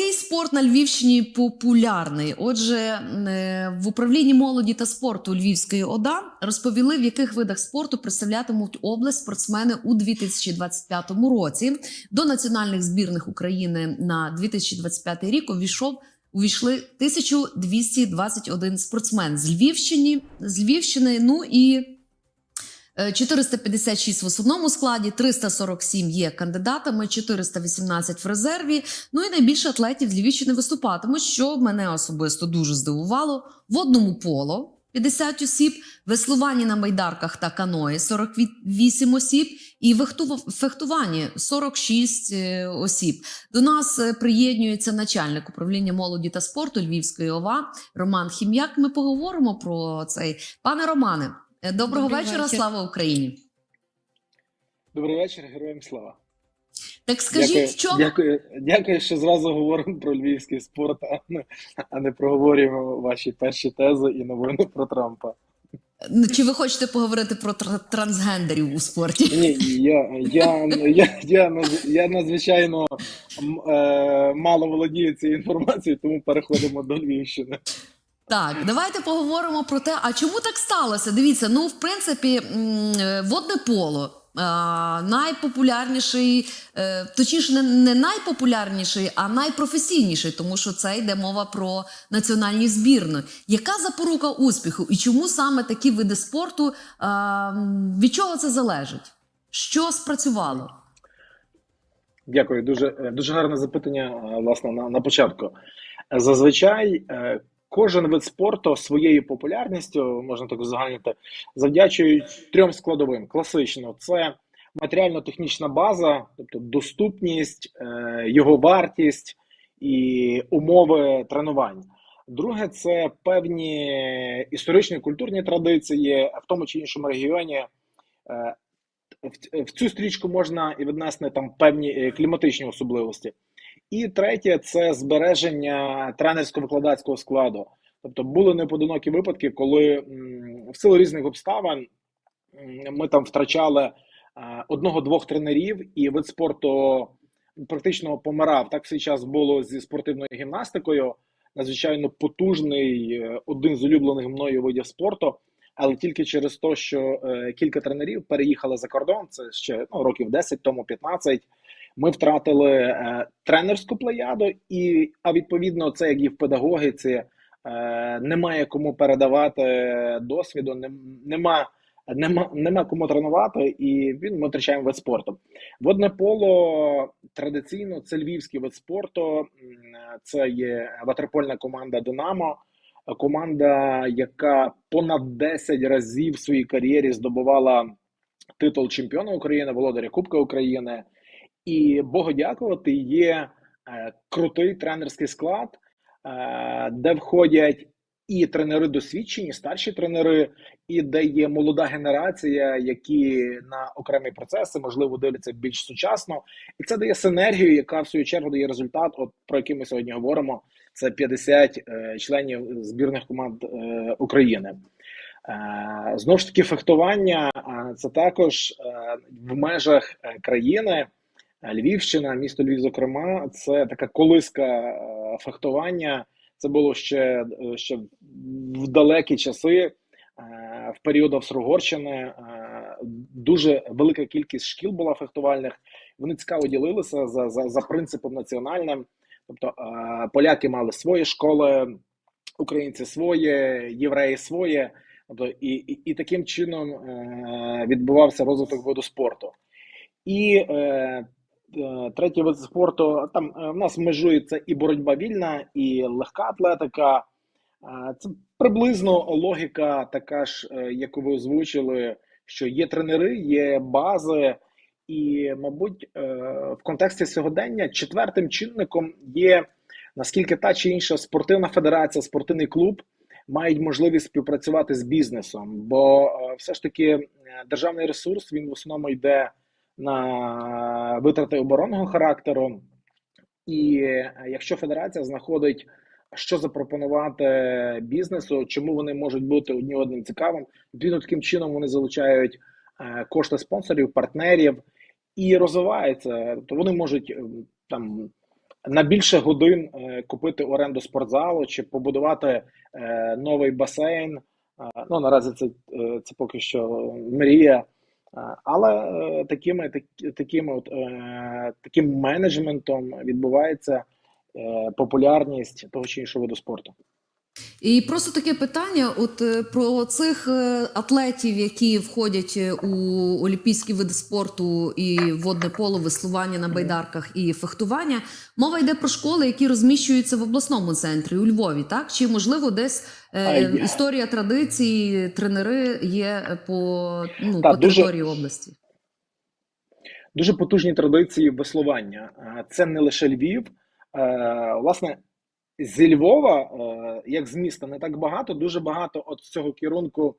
який спорт на Львівщині популярний? Отже, е, в управлінні молоді та спорту Львівської ОДА розповіли, в яких видах спорту представлятимуть область спортсмени у 2025 році. До національних збірних України на 2025 рік увійшов. Увійшли 1221 спортсмен з Львівщини, з Львівщини. Ну і 456 в основному складі, 347 є кандидатами, 418 в резерві. Ну і найбільше атлетів з Львівщини виступатимуть, що мене особисто дуже здивувало. В одному поло 50 осіб, веслуванні на майдарках та каної 48 осіб, і фехтуванні 46 е, осіб. До нас е, приєднується начальник управління молоді та спорту Львівської ОВА Роман Хім'як. Ми поговоримо про цей. Пане Романе, е, доброго Добрий вечора. вечір. Слава Україні! Добрий вечір, героям слава. Так скажіть, дякую, в чому дякую, дякую, що зразу говоримо про львівський спорт, а не, а не проговорюємо ваші перші тези і новини про Трампа. чи ви хочете поговорити про тр- трансгендерів у спорті? Ні, я, я, я, я, я надзвичайно е, мало володію цією інформацією, тому переходимо до Львівщини. Так, давайте поговоримо про те, а чому так сталося? Дивіться, ну в принципі, е, водне поло. Найпопулярніший, е, точніше, не, найпопулярніший, а найпрофесійніший, тому що це йде мова про національні збірні. Яка запорука успіху і чому саме такі види спорту? Від чого це залежить? Що спрацювало? Дякую, дуже, е, дуже гарне запитання, е, власне, на, на початку. Зазвичай е, кожен вид спорту своєю популярністю, можна так узагальнити, завдячують трьом складовим. Класично, це матеріально-технічна база, тобто доступність, е, його вартість і умови тренувань. Друге, це певні історичні культурні традиції в тому чи іншому регіоні. Е, в, цю стрічку можна і віднести там певні е, кліматичні особливості. І третє це збереження тренерсько-викладацького складу. Тобто були неподинокі випадки, коли в силу різних обставин ми там втрачали е, одного-двох тренерів, і вид спорту практично помирав. Так в свій час було зі спортивною гімнастикою. Надзвичайно потужний, е, один з улюблених мною видів спорту. Але тільки через те, що е, кілька тренерів переїхали за кордон, це ще ну, років 10 тому 15, ми втратили е, тренерську плеяду, і а відповідно, це як і в педагогіці, е, немає кому передавати досвіду, нема, нема, нема кому тренувати, і він ми втрачаємо вид спорту. Водне поло традиційно це львівський вид спорту, це є ватерпольна команда Динамо. Команда, яка понад 10 разів в своїй кар'єрі здобувала титул чемпіона України, володаря Кубка України, і Богу дякувати, є е, крутий тренерський склад, е, де входять і тренери досвідчені, старші тренери, і де є молода генерація, які на окремі процеси можливо дивляться більш сучасно, і це дає синергію, яка в свою чергу дає результат, от про який ми сьогодні говоримо. Це 50 е, членів збірних команд України. Знову ж таки, фехтування це також в межах країни. Львівщина, місто Львів, зокрема, це така колиска е, фехтування. Це було ще, е, ще в далекі часи, е, в період Австро-Угорщини. Е, Дуже велика кількість шкіл була фехтувальних. Вони цікаво ділилися за, за, за принципом національним. Тобто поляки мали свої школи, українці своє, євреї своє. Тобто, і, і, і таким чином відбувався розвиток виду спорту. І третій вид спорту там е, в нас межується і боротьба вільна, і легка атлетика. Е, це приблизно логіка така ж, е, яку ви озвучили, що є тренери, є бази. І, мабуть, е, в контексті сьогодення четвертим чинником є наскільки та чи інша спортивна федерація, спортивний клуб мають можливість співпрацювати з бізнесом, бо е, все ж таки е, державний ресурс він в основному йде на витрати оборонного характеру. І е, якщо федерація знаходить, що запропонувати бізнесу, чому вони можуть бути одні одним цікавим, відповідно таким чином вони залучають е, кошти спонсорів, партнерів і розвиваються. Тобто вони можуть е, там на більше годин купити оренду спортзалу чи побудувати новий басейн. Ну наразі це, це поки що мрія. Е, Але е, такими, так- такими от, е, таким менеджментом відбувається популярність того чи іншого виду спорту. І просто таке питання: от е, про цих е, атлетів, які входять е, у олімпійські види спорту і водне поло, веслування на байдарках і фехтування. Мова йде про школи, які розміщуються в обласному центрі у Львові, так чи можливо десь е, історія традиції, тренери є по, ну, Так, по дуже- території області. Дуже потужні традиції веслування. Це не лише Львів. Власне, зі Львова, е, як з міста, не так багато. Дуже багато от з цього керунку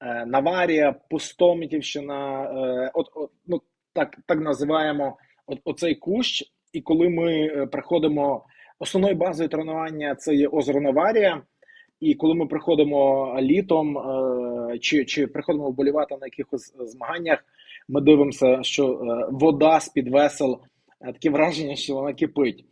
е, Наварія, Пустомітівщина, е, от, от ну так, так називаємо от, оцей кущ. І коли ми приходимо, основною базою тренування це є озеро Наварія. І коли ми приходимо літом чи, чи приходимо вболівати на якихось змаганнях, ми дивимося, що вода з-під весел, е, таке враження, що вона кипить.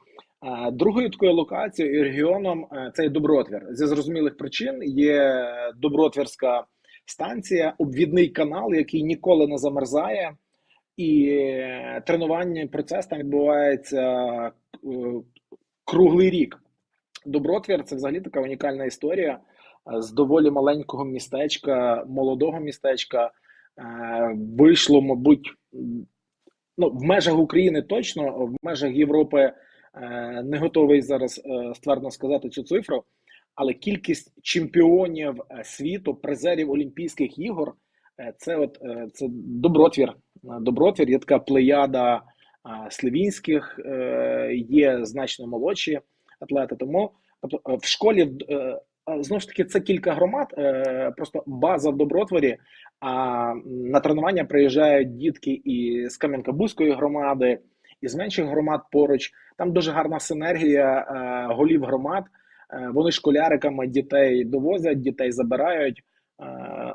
Другою такою локацією і регіоном е, це є Добротвір. Зі зрозумілих причин є Добротвірська станція, обвідний канал, який ніколи не замерзає, і е, тренувальний процес там відбувається е, круглий рік. Добротвір це взагалі така унікальна історія з доволі маленького містечка, молодого містечка. Вийшло, мабуть, ну, в межах України точно, в межах Європи не готовий зараз е, ствердно сказати цю цифру, але кількість чемпіонів е, світу, призерів Олімпійських ігор е, це от е, це Добротвір. Е, Добротвір є така плеяда е, слівінських, е, є значно молодші атлети. Тому тобто, е, в школі е, е, знову ж таки це кілька громад, е, просто база в Добротворі. А на тренування приїжджають дітки і з Кам'янка-Бузької громади, і з менших громад поруч. Там дуже гарна синергія е, голів громад. Е, Вони школяриками дітей довозять, дітей забирають. Е,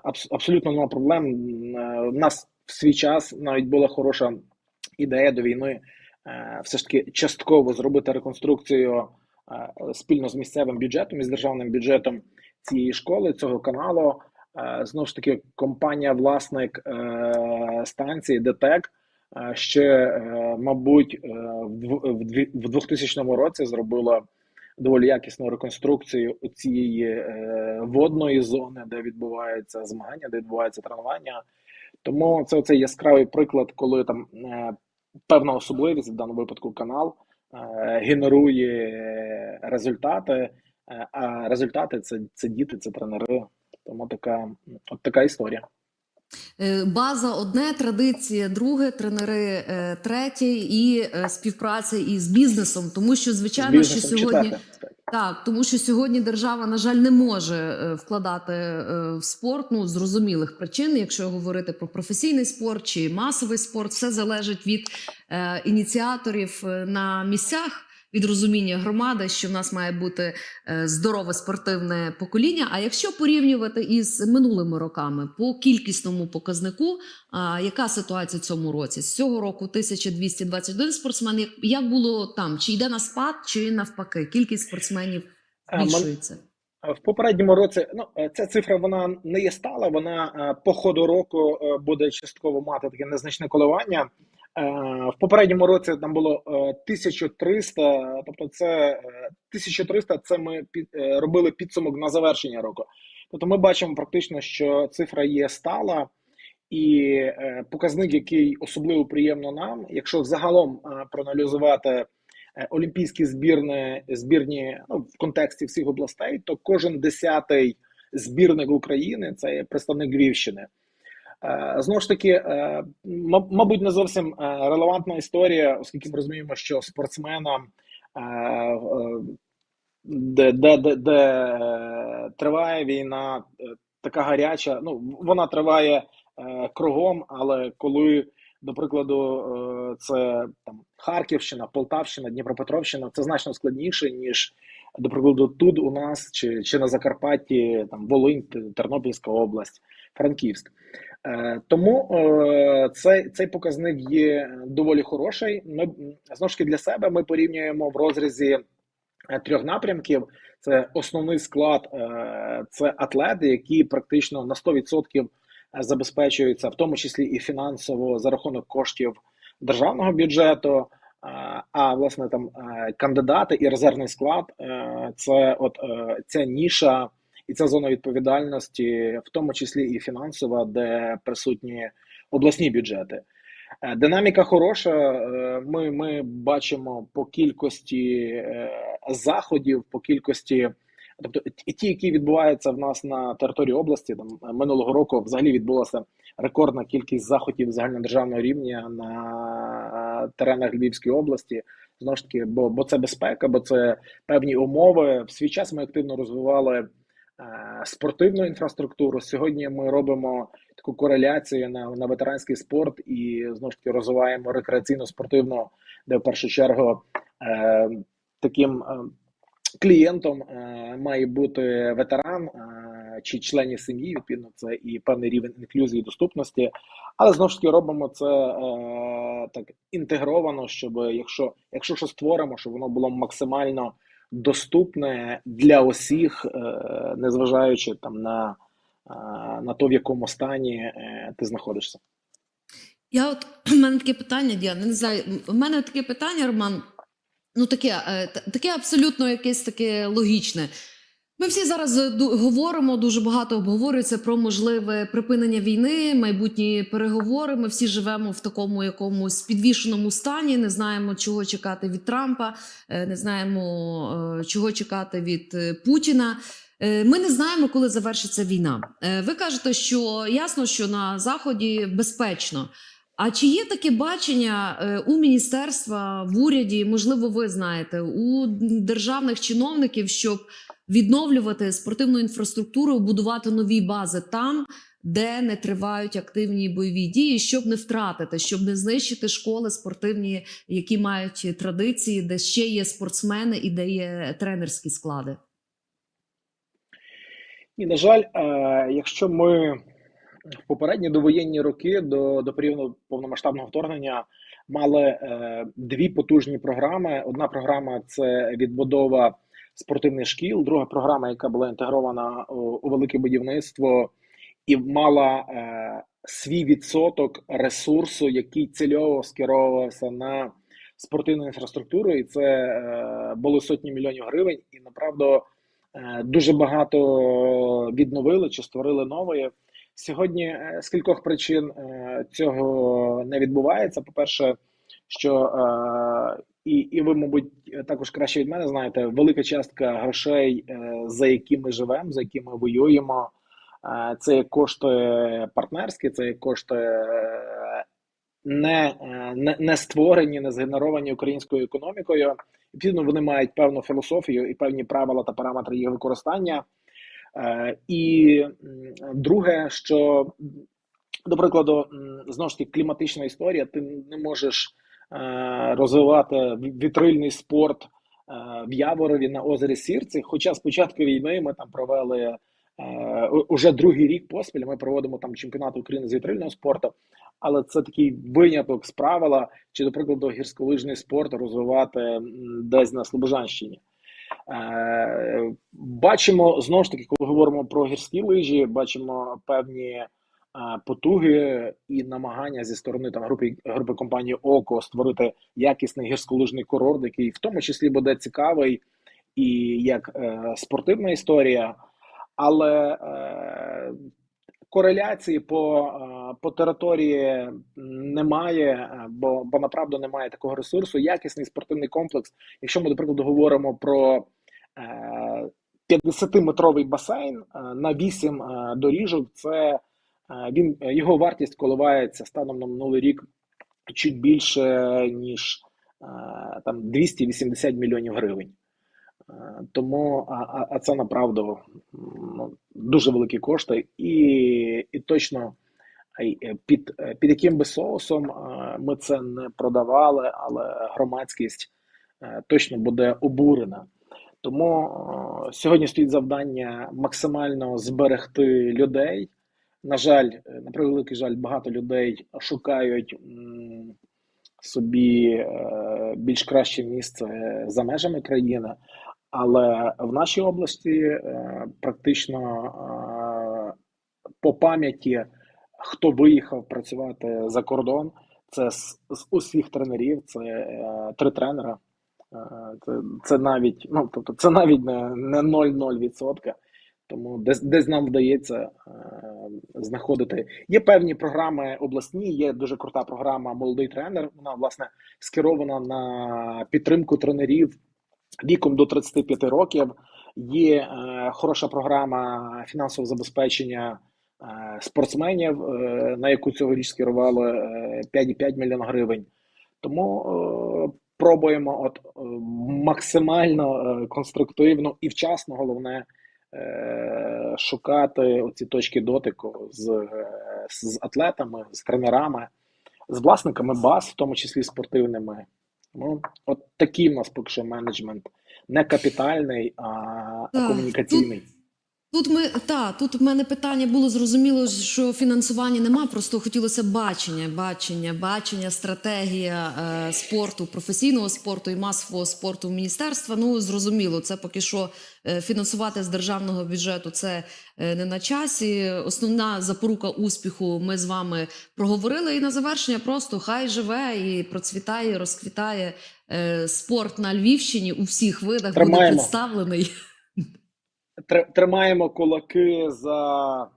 абс- Абсолютно нема проблем. У нас в свій час навіть була хороша ідея до війни все ж таки частково зробити реконструкцію спільно з місцевим бюджетом і з державним бюджетом цієї школи, цього каналу. Знову ж таки, компанія, власник станції ДТЕК ще, е, мабуть, е, в дв- в дві- в 2000 році зробила доволі якісну реконструкцію цієї е, водної зони, де відбуваються змагання, де відбувається тренування. Тому це оцей яскравий приклад, коли там певна особливість, в даному випадку канал, генерує результати, а результати це, це діти, це тренери. Тому така, от така історія. Е, База одне, традиція друге, тренери е, третє і е, співпраця із бізнесом, тому що звичайно, З що сьогодні так, тому що сьогодні держава, на жаль, не може вкладати в спорт ну з зрозумілих причин. Якщо говорити про професійний спорт чи масовий спорт, все залежить від ініціаторів на місцях. Від розуміння громади, що в нас має бути е, здорове спортивне покоління. А якщо порівнювати із минулими роками по кількісному показнику, яка ситуація в цьому році? З цього року 1221 спортсмен. Як, було там? Чи йде на спад, чи навпаки? Кількість спортсменів Е, збільшується? В попередньому році ну е, ця цифра вона не є стала. Вона е, по ходу року е, буде частково мати таке незначне коливання. Е, В попередньому році там було е, 1300, тобто це е, 1300 це ми е, робили підсумок на завершення року. Тобто ми бачимо практично, що цифра є стала, і е, показник, який особливо приємно нам, якщо взагалом е, проаналізувати е, олімпійські збірні, збірні ну, в контексті всіх областей, то кожен десятий збірник України це є представник Львівщини. Е, Знову ж таки, е, мабуть, не зовсім е, релевантна історія, оскільки ми розуміємо, що спортсменам, де, де, де, де триває війна, така гаряча, ну вона триває кругом, але коли, до прикладу, це там Харківщина, Полтавщина, Дніпропетровщина, це значно складніше, ніж, до прикладу, тут у нас чи, чи на Закарпатті, там Волинь, Тернопільська область, Франківськ. Е, Тому е, цей, цей показник є доволі хороший. Ми знову ж таки для себе ми порівнюємо в розрізі е, трьох напрямків. Це основний склад, це атлети, які практично на 100% забезпечуються, в тому числі і фінансово за рахунок коштів державного бюджету. А власне там кандидати і резервний склад це от ця ніша і ця зона відповідальності, в тому числі і фінансова, де присутні обласні бюджети. Е, Динаміка хороша. е, Ми, ми бачимо по кількості е, заходів, по кількості, тобто ті- які відбуваються в нас на території області. Там минулого року взагалі відбулася рекордна кількість заходів загальнодержавного рівня на теренах Львівської області. Знову ж таки, бо, бо це безпека, бо це певні умови. В свій час ми активно розвивали спортивну інфраструктуру. Сьогодні ми робимо таку кореляцію на, на ветеранський спорт і знову ж таки розвиваємо рекреаційно-спортивну, де в першу чергу е, таким е, клієнтом е, має бути ветеран е, чи членів сім'ї. Відповідно, це і певний рівень інклюзії доступності. Але знову ж таки робимо це е, так інтегровано, щоб якщо, якщо щось створимо, щоб воно було максимально доступне для усіх, е, незважаючи там на, е, на то, в якому стані е, ти знаходишся. Я от у мене таке питання, Діана, не знаю. У мене таке питання, Роман. Ну, таке, таке абсолютно якесь таке логічне. Ми всі зараз е, говоримо, дуже багато обговорюється про можливе припинення війни, майбутні переговори. Ми всі живемо в такому якомусь підвішеному стані, не знаємо, чого чекати від Трампа, е, не знаємо, е, чого чекати від Путіна. Ми не знаємо, коли завершиться війна. Ви кажете, що ясно, що на заході безпечно. А чи є таке бачення у міністерства, в уряді, можливо, ви знаєте, у державних чиновників, щоб відновлювати спортивну інфраструктуру, будувати нові бази там, де не тривають активні бойові дії, щоб не втратити, щоб не знищити школи спортивні, які мають традиції, де ще є спортсмени і де є тренерські склади? І, на жаль, е, якщо ми в попередні довоєнні роки до, до періоду повномасштабного вторгнення мали е, дві потужні програми. Одна програма це відбудова спортивних шкіл, друга програма, яка була інтегрована у, у велике будівництво і мала е, свій відсоток ресурсу, який цільово скеровувався на спортивну інфраструктуру, і це е, були сотні мільйонів гривень. І направду е, дуже багато відновили чи створили нової. Сьогодні е, з кількох причин е, цього не відбувається. По-перше, що е, і, і ви, мабуть, також краще від мене знаєте, велика частка грошей, е, за які ми живемо, за які ми воюємо, е, це є кошти партнерські, це є кошти е, не, не, не створені, не згенеровані українською економікою. Відповідно, вони мають певну філософію і певні правила та параметри їх використання. І друге, що до прикладу, знову ж таки, кліматична історія, ти не можеш розвивати вітрильний спорт е, в Яворові на озері Сірці. Хоча з початку війни ми там провели е, уже другий рік поспіль. Ми проводимо там чемпіонат України з вітрильного спорту, але це такий виняток з правила, чи, до прикладу, гірськолижний спорт розвивати десь на Слобожанщині. Е, Бачимо знову ж таки, коли говоримо про гірські лижі, бачимо певні е, потуги і намагання зі сторони там групи групи компанії ОКО створити якісний гірськолижний курорт, який в тому числі буде цікавий і як е, спортивна історія, але е, кореляції по, е, по території немає, е, бо, бо направду немає такого ресурсу. Якісний спортивний комплекс. Якщо ми, до прикладу, говоримо про е, 50-метровий басейн е, на 8 е, доріжок, це е, він його вартість коливається станом на минулий рік чуть більше ніж е, там 280 мільйонів гривень. Е, Тому а, а, це направду ну, дуже великі кошти, і, і точно е, під, е, під яким би соусом е, ми це не продавали, але громадськість е, точно буде обурена. Тому е, сьогодні стоїть завдання максимально зберегти людей, На жаль, е, на превеликий жаль, багато людей шукають собі е, більш краще місце за межами країни, але в нашій області е, практично е, по пам'яті, хто виїхав працювати за кордон, це з, з усіх тренерів, це е, три тренера. Е, Це, це навіть, ну тобто, це навіть не, не 0,0%. Тому десь, десь нам вдається е, знаходити. Є певні програми обласні, є дуже крута програма Молодий тренер. Вона власне скерована на підтримку тренерів віком до 35 років. Є е, хороша програма фінансового забезпечення е, спортсменів, е, на яку цьогоріч скерували е, 5,5 мільйона гривень. Тому е, пробуємо от е, максимально е, конструктивно і вчасно, головне, е, шукати ці точки дотику з, е, з атлетами, з тренерами, з власниками баз, в тому числі спортивними. Ну, от такий в нас поки що менеджмент. Не капітальний, а, а комунікаційний. Тут ми та тут в мене питання було зрозуміло, що фінансування нема. Просто хотілося бачення, бачення, бачення, стратегія е, спорту, професійного спорту і масового спорту в міністерства. Ну зрозуміло, це поки що е, фінансувати з державного бюджету. Це е, не на часі. Основна запорука успіху. Ми з вами проговорили. І на завершення просто хай живе і процвітає, розквітає е, спорт на Львівщині у всіх видах буде представлений. Тр- Тримаємо кулаки за е,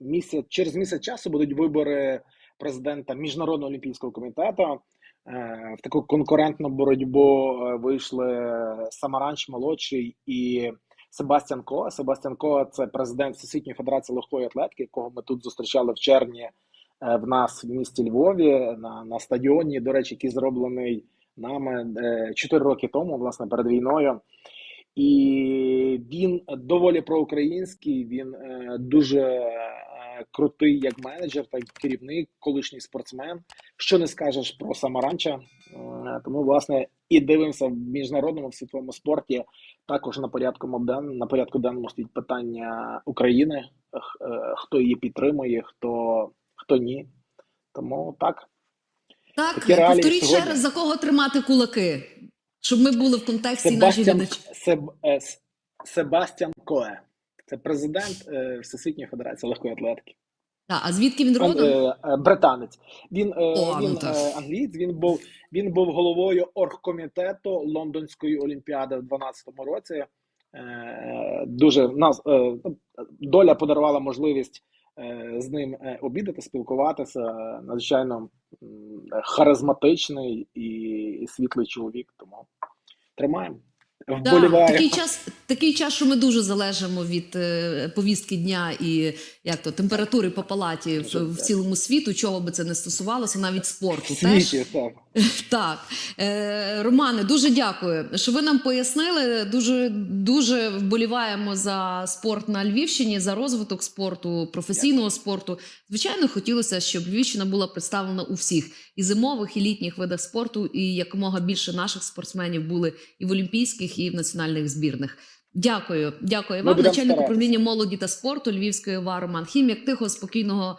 місяць. Через місяць часу будуть вибори президента Міжнародного олімпійського комітету. Е, В таку конкурентну боротьбу е, вийшли Самаранч молодший і Себастьян Ко. Себастьян Ко це президент Всесвітньої федерації легкої атлетики, якого ми тут зустрічали в червні в нас в місті Львові на, на стадіоні, до речі, який зроблений нами 4 роки тому, власне, перед війною. І він доволі проукраїнський, він е, дуже е, крутий як менеджер, так і керівник, колишній спортсмен. Що не скажеш про Самаранча. Е, тому, власне, і дивимося в міжнародному в світовому спорті. Також на порядку моден, на порядку денному стоїть питання України, хто її підтримує, хто, хто ні. Тому так. Так, повторіть ще раз, за кого тримати кулаки, щоб ми були в контексті наші Себастьян, глядачі. Себ, е, Себастьян Коe. Це президент е, Всесвітньої Федерації легкої атлетики. Так, а звідки він родом? е, е, британець. Він, е, О, ну він е, англієць, він був, він був головою оргкомітету Лондонської олімпіади в 2012 році. Е, Дуже нас е, доля подарувала можливість з ним е, обідати, спілкуватися. Е, Надзвичайно харизматичний і, світлий чоловік. Тому тримаємо. Вболіваю. такий час, такий час, що ми дуже залежимо від е, повістки дня і як то температури по палаті в, в цілому світу, чого би це не стосувалося, навіть спорту. В Теж так. Так, е, Романе, дуже дякую, що ви нам пояснили. Дуже дуже вболіваємо за спорт на Львівщині, за розвиток спорту, професійного спорту. Звичайно, хотілося, щоб Львівщина була представлена у всіх і зимових, і літніх видах спорту, і якомога більше наших спортсменів були і в олімпійських, і в національних збірних. Дякую, дякую Ми вам, начальник управління молоді та спорту Львівської ОВА Роман Хім'як. Тихого, спокійного